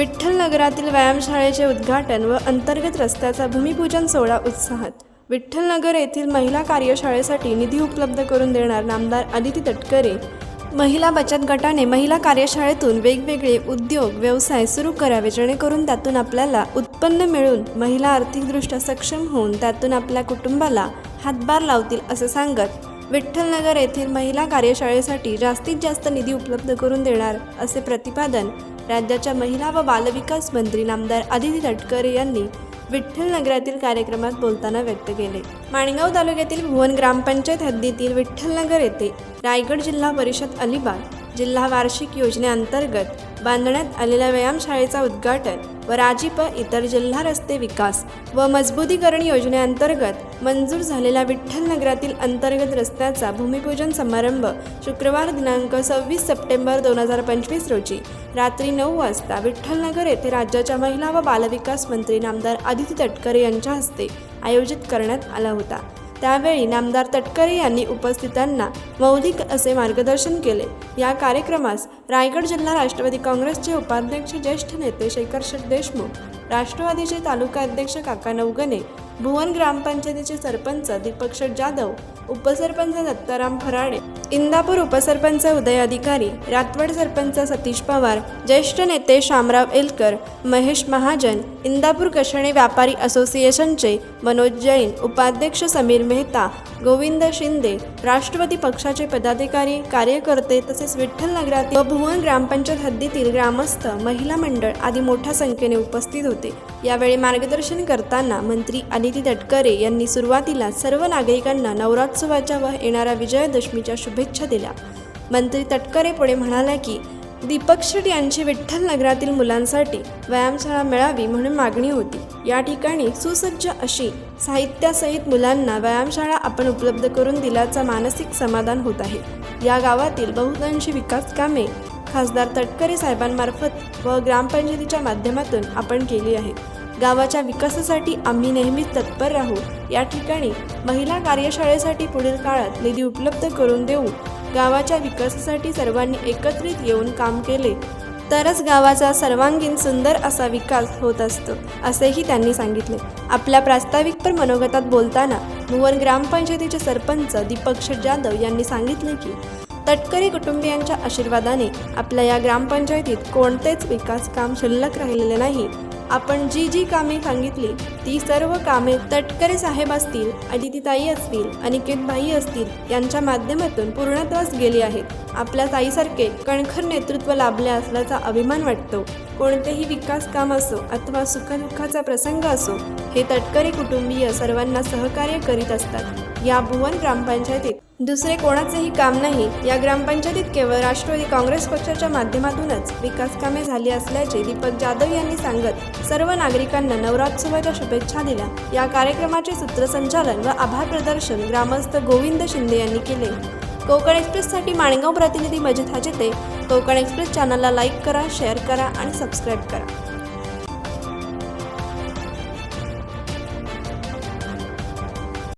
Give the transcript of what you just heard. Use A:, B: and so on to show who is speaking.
A: विठ्ठल नगरातील व्यायामशाळेचे उद्घाटन व अंतर्गत रस्त्याचा भूमिपूजन सोहळा उत्साहात. विठ्ठलनगर येथील महिला कार्यशाळेसाठी निधी उपलब्ध करून देणार नामदार अदिती तटकरे. महिला बचत गटाने महिला कार्यशाळेतून वेगवेगळे उद्योग व्यवसाय सुरू करावे जेणेकरून त्यातून आपल्याला उत्पन्न मिळून महिला आर्थिकदृष्ट्या सक्षम होऊन त्यातून आपल्या कुटुंबाला हातभार लावतील असं सांगत विठ्ठलनगर येथील महिला कार्यशाळेसाठी जास्तीत जास्त निधी उपलब्ध करून देणार असे प्रतिपादन राज्याच्या महिला व बालविकास मंत्री नामदार आदिती तटकरे यांनी विठ्ठल नगरातील कार्यक्रमात बोलताना व्यक्त केले. माणगाव तालुक्यातील भुवन ग्रामपंचायत हद्दीतील विठ्ठलनगर येथे रायगड जिल्हा परिषद अलिबाग जिल्हा वार्षिक योजनेअंतर्गत बांधण्यात आलेल्या व्यायामशाळेचा उद्घाटन व राजीप इतर जिल्हा रस्ते विकास व मजबूतीकरण योजनेअंतर्गत मंजूर झालेल्या विठ्ठल नगरातील अंतर्गत रस्त्याचा भूमिपूजन समारंभ शुक्रवार दिनांक सव्वीस सप्टेंबर दोन हजार पंचवीस रोजी रात्री नऊ वाजता विठ्ठलनगर येथे राज्याच्या महिला व बालविकास मंत्री नामदार आदिती तटकरे यांच्या हस्ते आयोजित करण्यात आला होता. त्यावेळी नामदार तटकरे यांनी उपस्थितांना मौलिक असे मार्गदर्शन केले. या कार्यक्रमास रायगड जिल्हा राष्ट्रवादी काँग्रेसचे उपाध्यक्ष ज्येष्ठ नेते शेखर शेठ देशमुख राष्ट्रवादीचे तालुका अध्यक्ष काका नवगणे भुवन ग्रामपंचायतीचे सरपंच दीपक शेठ जाधव उपसरपंच दत्ताराम फराडे इंदापूर उपसरपंच उदय अधिकारी रातवड सरपंच सतीश पवार ज्येष्ठ नेते शामराव एलकर महेश महाजन इंदापूर कशणे व्यापारी असोसिएशनचे मनोज जैन उपाध्यक्ष समीर मेहता गोविंद शिंदे राष्ट्रवादी पक्षाचे पदाधिकारी कार्यकर्ते तसेच विठ्ठल नगरातील व भुवन ग्रामपंचायत हद्दीतील ग्रामस्थ महिला मंडळ आदी मोठ्या संख्येने उपस्थित होते. यावेळी मार्गदर्शन करताना मंत्री अदिती तटकरे यांनी सुरुवातीला सर्व नागरिकांना नवरात्रोत्सवाच्या व येणाऱ्या विजयादशमीच्या शुभेच्छा दिल्या. मंत्री तटकरे पुढे म्हणाल्या की दीपक शेट यांची विठ्ठल नगरातील मुलांसाठी व्यायामशाळा मिळावी म्हणून मागणी होती. या ठिकाणी सुसज्ज अशी साहित्यासहित मुलांना व्यायामशाळा आपण उपलब्ध करून दिल्याचा मानसिक समाधान होत आहे. या गावातील बहुतांशी विकास कामे खासदार तटकरे साहेबांमार्फत व ग्रामपंचायतीच्या माध्यमातून आपण केली आहेत. गावाच्या विकासासाठी आम्ही नेहमीच तत्पर राहू. या ठिकाणी महिला कार्यशाळेसाठी पुढील काळात निधी उपलब्ध करून देऊ गावाच्या विकासासाठी सर्वांनी एकत्रित येऊन काम केले. तरच गावाचा सर्वांगीण सुंदर असा विकास होत असतो असेही त्यांनी सांगितले. आपल्या प्रास्ताविकपर मनोगतात बोलताना भुवन ग्रामपंचायतीचे सरपंच दीपक शेठ जाधव यांनी सांगितले की तटकरी कुटुंबियांच्या आशीर्वादाने आपल्या या ग्रामपंचायतीत कोणतेच विकास काम शिल्लक राहिलेले नाही. आपण जी जी कामे सांगितली ती सर्व कामे तटकरे साहेब असतील अदितीताई असतील अनिकेतबाई असतील यांच्या माध्यमातून पूर्णत्वास गेली आहेत आपल्या ताईसारखे कणखर नेतृत्व लाभले असल्याचा अभिमान वाटतो. कोणतेही विकास काम असो अथवा सुखदुःखाचा प्रसंग असो हे तटकरे कुटुंबीय सर्वांना सहकार्य करीत असतात. या भुवन ग्रामपंचायतीत दुसरे कोणाचेही काम नाही या ग्रामपंचायतीत केवळ राष्ट्रवादी काँग्रेस पक्षाच्या माध्यमातूनच विकास कामे झाली असल्याचे दीपक जाधव यांनी सांगत सर्व नागरिकांना नवरात्रोत्सवाच्या शुभेच्छा दिल्या. या कार्यक्रमाचे सूत्रसंचालन व आभार प्रदर्शन ग्रामस्थ गोविंद शिंदे यांनी केले. कोकण एक्सप्रेससाठी माणगाव प्रतिनिधी मजिद हाजेते. कोकण एक्सप्रेस चॅनलला लाईक करा शेअर करा आणि सबस्क्राईब करा.